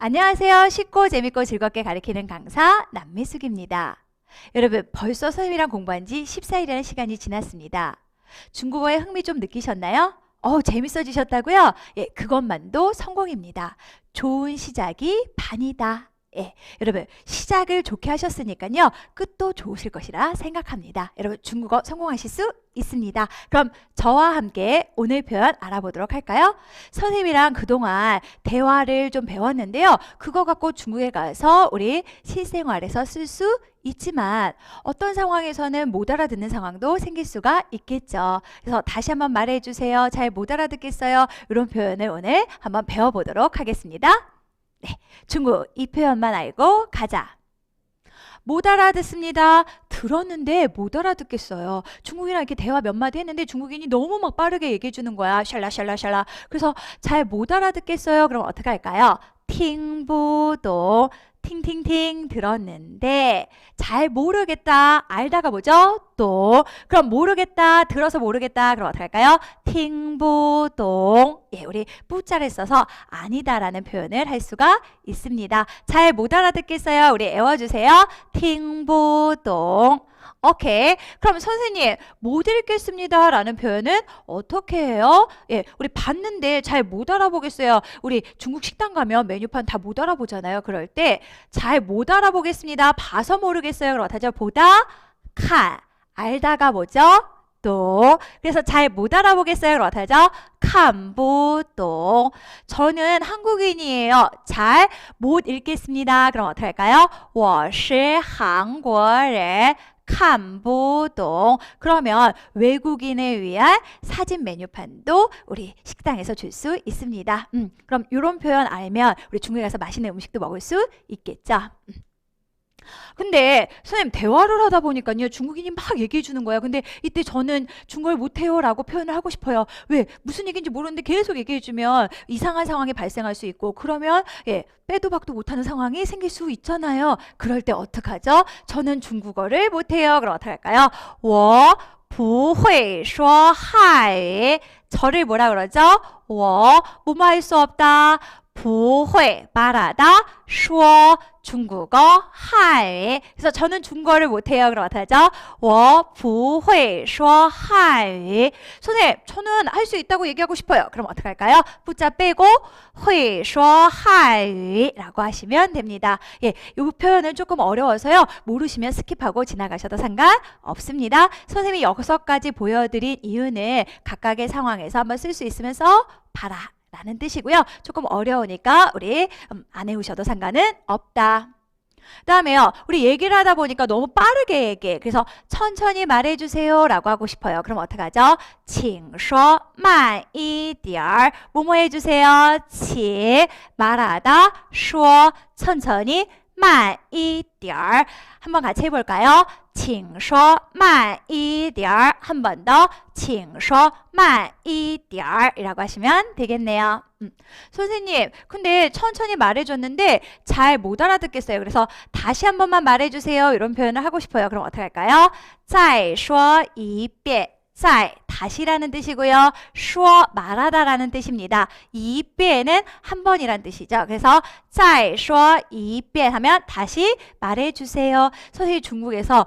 안녕하세요. 쉽고 재밌고 즐겁게 가르치는 강사 남미숙입니다. 여러분, 벌써 선생님이랑 공부한 지 14일이라는 시간이 지났습니다. 중국어에 흥미 좀 느끼셨나요? 어, 재밌어지셨다고요? 예, 그것만도 성공입니다. 좋은 시작이 반이다. 예, 여러분 시작을 좋게 하셨으니까요 끝도 좋으실 것이라 생각합니다. 여러분 중국어 성공하실 수 있습니다. 그럼 저와 함께 오늘 표현 알아보도록 할까요? 선생님이랑 그동안 대화를 좀 배웠는데요. 그거 갖고 중국에 가서 우리 실생활에서 쓸 수 있지만 어떤 상황에서는 못 알아듣는 상황도 생길 수가 있겠죠. 그래서 다시 한번 말해 주세요. 잘 못 알아듣겠어요. 이런 표현을 오늘 한번 배워보도록 하겠습니다. 네, 중국 이 표현만 알고 가자. 못 알아듣습니다. 들었는데 못 알아듣겠어요. 중국이랑 이렇게 대화 몇 마디 했는데 중국인이 너무 막 빠르게 얘기해 주는 거야. 샬라 샬라 샬라. 그래서 잘 못 알아듣겠어요. 그럼 어떻게 할까요? 팅보도 팅팅팅 들었는데 잘 모르겠다 알다가 뭐죠? 또 그럼 모르겠다 들어서 모르겠다 그럼 어떻게 할까요? 팅보동 예 우리 뿌자를 써서 아니다라는 표현을 할 수가 있습니다. 잘 못 알아듣겠어요. 우리 애워주세요. 팅보동 오케이. 그럼 선생님 못 읽겠습니다 라는 표현은 어떻게 해요? 예, 우리 봤는데 잘 못 알아보겠어요. 우리 중국 식당 가면 메뉴판 다 못 알아보잖아요. 그럴 때 잘 못 알아보겠습니다. 봐서 모르겠어요. 그럼 어떡하죠? 보다 칸 알다가 뭐죠? 또 그래서 잘 못 알아보겠어요. 그럼 어떡하죠? 칸보동 저는 한국인이에요. 잘 못 읽겠습니다. 그럼 어떻게 할까요? 我是韩国人. 칸보동 그러면 외국인을 위한 사진 메뉴판도 우리 식당에서 줄 수 있습니다. 음, 그럼 이런 표현 알면 우리 중국에 가서 맛있는 음식도 먹을 수 있겠죠. 음. 근데 선생님 대화를 하다 보니까요 중국인이 막 얘기해 주는 거야. 근데 이때 저는 중국어를 못해요라고 표현을 하고 싶어요. 왜 무슨 얘기인지 모르는데 계속 얘기해 주면 이상한 상황이 발생할 수 있고 그러면 예 빼도 박도 못하는 상황이 생길 수 있잖아요. 그럴 때 어떡하죠? 저는 중국어를 못해요. 그럼 어떻게 할까요? 我不会说汉语 저를 뭐라 그러죠? 我 뭐뭐 할 수 없다. 不会 말하다 说 중국어 한유 그래서 저는 중국어를 못해요 그럼 어떻게 하죠? 我不会说汉语 선생님 저는 할 수 있다고 얘기하고 싶어요 그럼 어떻게 할까요? 부자 빼고 会说汉语라고 하시면 됩니다 예, 이 표현은 조금 어려워서요 모르시면 스킵하고 지나가셔도 상관없습니다 선생님이 여섯 가지 보여드린 이유는 각각의 상황에서 한번 쓸 수 있으면 써 봐라 라는 뜻이고요. 조금 어려우니까 우리 음, 안 해오셔도 상관은 없다. 다음에요. 우리 얘기를 하다 보니까 너무 빠르게 얘기해. 그래서 천천히 말해주세요 라고 하고 싶어요. 그럼 어떡하죠? 请说慢一点 뭐뭐 해주세요. 请 말하다 说 천천히 慢一点 한번 같이 해볼까요? 请说慢一点한 번 더. 请说慢一点이라고 하시면 되겠네요. 음. 선생님, 근데 천천히 말해줬는데 잘 못 알아듣겠어요. 그래서 다시 한 번만 말해주세요. 이런 표현을 하고 싶어요. 그럼 어떻게 할까요? 再说一遍. 再 다시라는 뜻이고요. 说 말하다라는 뜻입니다. 一遍은 한 번이란 뜻이죠. 그래서 再说一遍 하면 다시 말해 주세요. 선생님 중국에서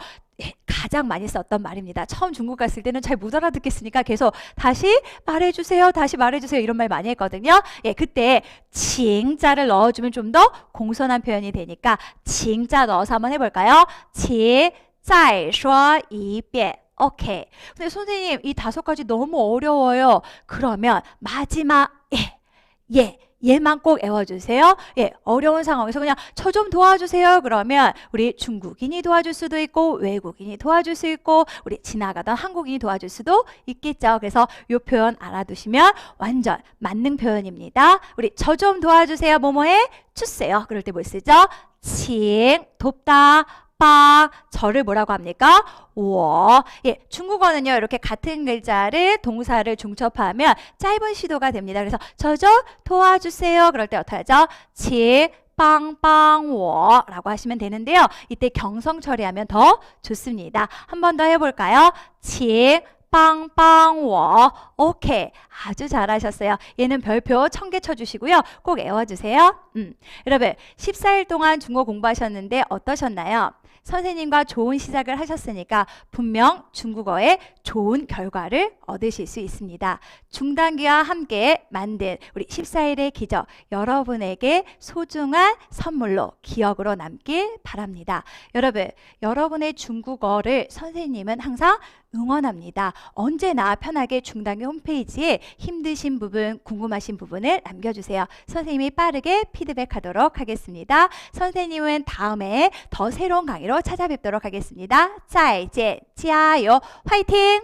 가장 많이 썼던 말입니다. 처음 중국 갔을 때는 잘 못 알아듣겠으니까 계속 다시 말해주세요, 다시 말해주세요 이런 말 많이 했거든요. 예, 그때 칭자를 넣어주면 좀 더 공손한 표현이 되니까 칭자 넣어서 한번 해볼까요? 칭, 再说一遍. 오케이. 근데 선생님 이 다섯 가지 너무 어려워요. 그러면 마지막 예, 예. 얘만 꼭 외워주세요. 예, 어려운 상황에서 그냥 저 좀 도와주세요. 그러면 우리 중국인이 도와줄 수도 있고 외국인이 도와줄 수 있고 우리 지나가던 한국인이 도와줄 수도 있겠죠. 그래서 이 표현 알아두시면 완전 만능 표현입니다. 우리 저 좀 도와주세요. 뭐뭐해 주세요. 그럴 때뭐 쓰죠? 칭 돕다 빠 저를 뭐라고 합니까? 워. 예, 중국어는요. 이렇게 같은 글자를 동사를 중첩하면 짧은 시도가 됩니다. 그래서 저저 도와주세요. 그럴 때 어떻게 하죠? 치 빵빵워라고 하시면 되는데요. 이때 경성 처리하면 더 좋습니다. 한 번 더 해볼까요? 치 빵빵워. 오케이. 아주 잘하셨어요. 얘는 별표 천 개 쳐주시고요. 꼭 외워주세요. 음. 여러분, 14일 동안 중국어 공부하셨는데 어떠셨나요? 선생님과 좋은 시작을 하셨으니까 분명 중국어에 좋은 결과를 얻으실 수 있습니다. 중단기와 함께 만든 우리 14일의 기적 여러분에게 소중한 선물로 기억으로 남길 바랍니다. 여러분, 여러분의 중국어를 선생님은 항상 응원합니다. 언제나 편하게 중단기 홈페이지에 힘드신 부분, 궁금하신 부분을 남겨주세요. 선생님이 빠르게 피드백하도록 하겠습니다. 선생님은 다음에 더 새로운 강의로 찾아뵙도록 하겠습니다. 再见,加油, 화이팅!